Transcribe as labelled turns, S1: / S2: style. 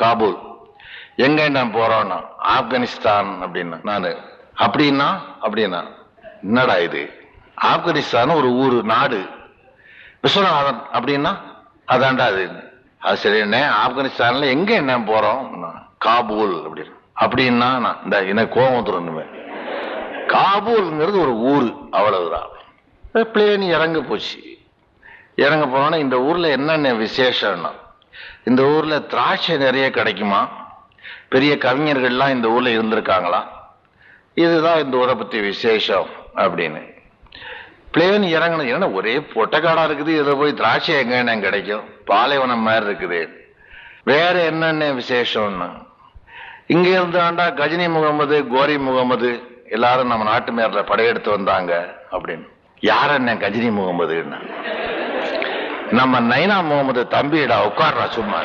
S1: காபூல். எங்க நான் போறோம்னா ஆப்கானிஸ்தான் அப்படின்னா நானு. அப்படின்னா அப்படின்னா என்னடா இது? ஆப்கானிஸ்தான் ஒரு ஊர் நாடு. விஸ்வநாதன் அப்படின்னா அதாண்டா அது. அது சரி என்ன? ஆப்கானிஸ்தான்ல எங்க என்ன போறோம் காபூல் அப்படின்னு அப்படின்னா நான் இந்த எனக்கு கோபம் வந்துடும் காபூல்ங்கிறது ஒரு ஊர் அவ்வளவுதான். பிளேன் இறங்க போச்சு. இறங்க போனோன்னா இந்த ஊர்ல என்னென்ன விசேஷம்னா இந்த ஊர்ல திராட்சை நிறைய கிடைக்குமா? பெரிய கவிஞர்கள்லாம் இந்த ஊர்ல இருந்திருக்காங்களா? இதுதான் இந்த ஊரை பத்தி விசேஷம் அப்படின்னு. பிளேன் இறங்கணும் ஏன்னா ஒரே பொட்டக்காடா இருக்குது இதை போய் திராட்சை எங்க கிடைக்கும்? பாலைவனம் மாதிரி இருக்குது. வேற என்னென்ன விசேஷம்னு? இங்க இருந்தாண்டா கஜினி முகமது கோரி முகமது எல்லாரும் நம்ம நாட்டு மேரில் படையெடுத்து வந்தாங்க அப்படின்னு. யார் என்ன கஜினி முகமதுன்னு? நம்ம நைனா முகமது தம்பியிடா உட்கார்றா சும்மா.